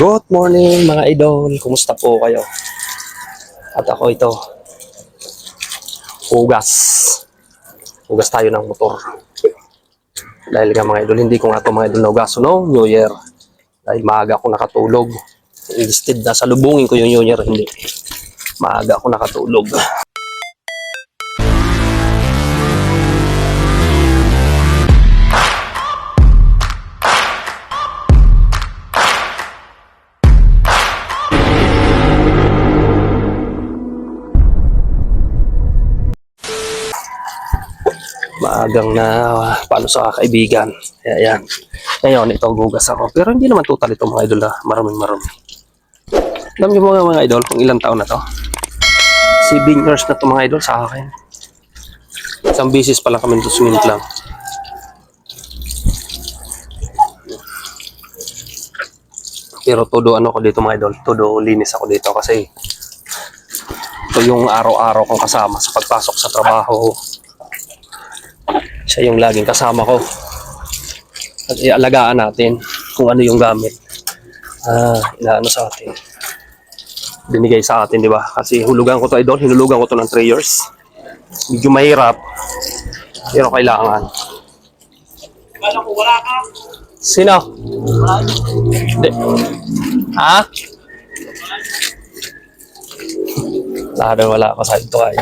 Good morning mga idol. Kumusta po kayo? At ako ito. Hugas. Hugas tayo ng motor. Dahil nga mga idol, hindi ko nga ito mga idol naugas no New Year. Dahil maaga ako nakatulog. Instead na salubungin ko yung New Year, hindi. Maaga ako nakatulog. Maagang na ah, paano sa kaibigan. Kaya yan. Ngayon, ito gugas ako. Pero hindi naman total ito mga idol na maraming marami. Alam niyo mga mga idol kung ilang taon na to? 7 years na to mga idol sa akin. Isang bisis pa lang kami to swim lang. Pero todo ano ko dito mga idol, todo linis ako dito kasi ito yung araw-araw kong kasama sa pagpasok sa trabaho, siya yung laging kasama ko. At ialagaan natin kung ano yung gamit. Ah, inaano sa atin. Binigay sa atin, di ba? Kasi hulugan ko to idol, hinulugan ko to ng 3 years. Medyo mahirap, pero kailangan. Kala ko wala ka. Sino? Di. Ha? Wala na wala ako sa ito ay.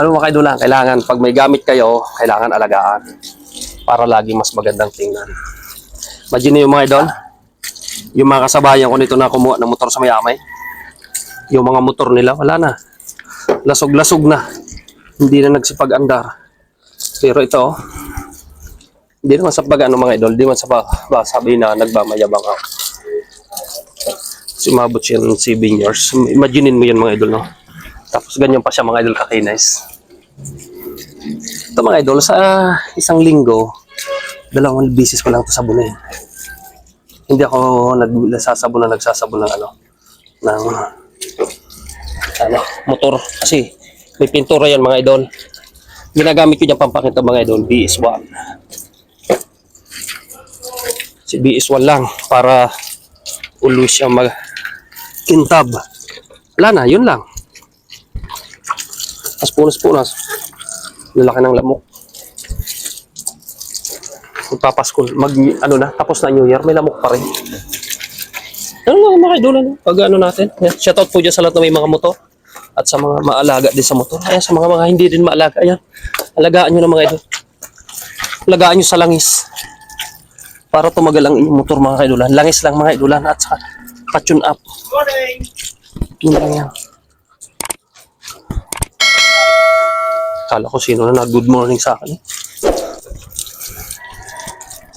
Ano mga kaidulan, kailangan pag may gamit kayo, kailangan alagaan para lagi mas magandang tingnan. Imagine yung mga idol, yung mga kasabayan ko nito na kumuha ng motor sa mayamay, yung mga motor nila, wala na. Lasog-lasog na. Hindi na nagsipag-andar. Pero ito, oh, hindi naman sa pag ano mga idol, hindi naman sa pa, ba, sabi na nagmamayabang ako. Kasi umabot siya ng 7 years. Imaginein mo yan mga idol, no? Tapos ganyan pa siya mga idol kakinis. Ito mga idol, sa isang linggo, dalawang bisis ko lang ito sabunin. Hindi ako nagsasabon na nagsasabon ng ano, ng ano, motor. Kasi may pintura yan mga idol. Ginagamit ko dyan pampakita mga idol, BS1. Si BS1 lang para always siya mag kintab. Wala na, yun lang. Tapos punas-punas. Lalaki ng lamok. Magpapasko, mag, ano na, tapos na New Year, may lamok pa rin. Ano nga mga idol, ano? Pag ano natin. Shoutout po dyan sa lahat na may mga motor. At sa mga maalaga din sa motor. Ayan, sa mga mga hindi din maalaga. Ayan, alagaan nyo na mga idol. Alagaan nyo sa langis. Para tumagal ang inyong motor mga kaidulan. Langis lang mga kaidulan at saka pa-tune up. Morning. Yun lang yan. Kala ko sino na nag-good morning sa akin.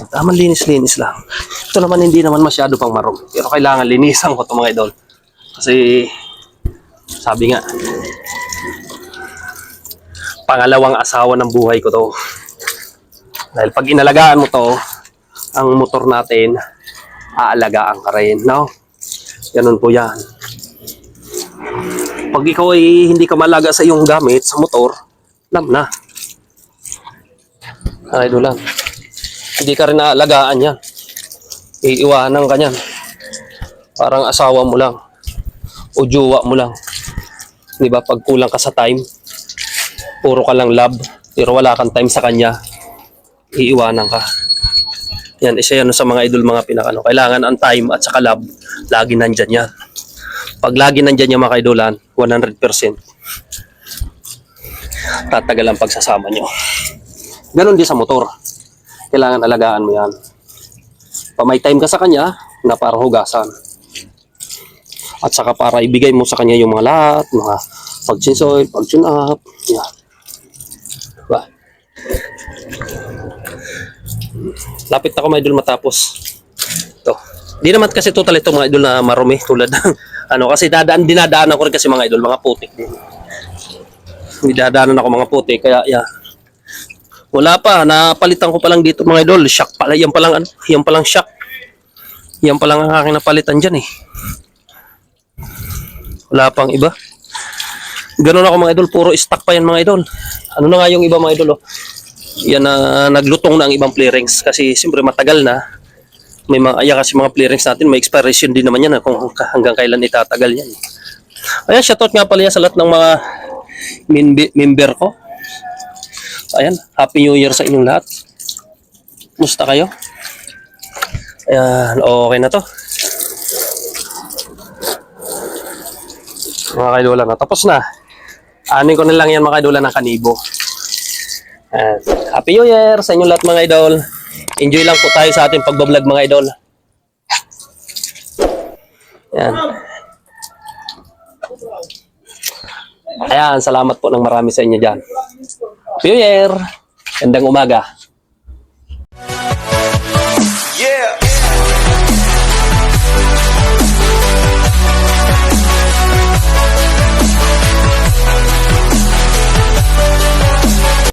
Tamang linis-linis lang. Ito naman hindi naman masyado pang marom. Pero kailangan linisan ko ito mga idol. Kasi sabi nga, pangalawang asawa ng buhay ko to. Dahil pag inalagaan mo to, ang motor natin, aalagaan ka rin. No? Ganun po yan. Pag ikaw ay hindi ka malaga sa iyong gamit sa motor, alam na. Ay, lang. Hindi ka rin naalagaan yan. Iiwanan ka yan. Parang asawa mo lang. O jowa mo lang. Di ba? Pag kulang ka sa time, puro ka lang love, pero wala kang time sa kanya, iiwanan ka. Yan, isa yan sa mga idol mga pinakano. Kailangan ang time at saka love, lagi nandyan yan. Pag lagi nandyan yung mga kaidolan, 100%. Tatagal ang pagsasama nyo. Ganon din sa motor. Kailangan alagaan mo yan. Pa may time ka sa kanya, na para hugasan. At saka para ibigay mo sa kanya yung mga lahat, mga pag-chinsoy, pag-tune up. Yan. Diba? Lapit ako mga idol matapos. Ito. Di naman kasi total ito mga idol na marumi tulad ng ano kasi dadaan dinadaanan ko rin kasi mga idol mga putik. Dinadaanan ako mga putik kaya yeah. Wala pa, napalitan ko pa lang dito mga idol. Shock pala, yan pa lang ano, yan pa lang shock. Yan pa lang ang aking napalitan diyan eh. Wala pang iba. Ganun ako mga idol, puro stock pa yan mga idol. Ano na nga yung iba mga idol oh. yan na naglutong na ang ibang clearings kasi siyempre matagal na. May mga aya kasi mga clearings natin, may expiration din naman yan ah, kung hanggang kailan itatagal yan. Ayan, shoutout nga pala yan sa lahat ng mga member ko. Ayan, Happy New Year sa inyong lahat. Musta kayo? Ayan, okay na to. Mga kaidola na. Tapos na. Anin ko na lang yan mga kaidola ng kanibo. Happy New Year sa inyong lahat mga idol. Enjoy lang po tayo sa ating pagbablog mga idol. Ayan. Ayan, salamat po ng marami sa inyo dyan. Year! Gandang umaga.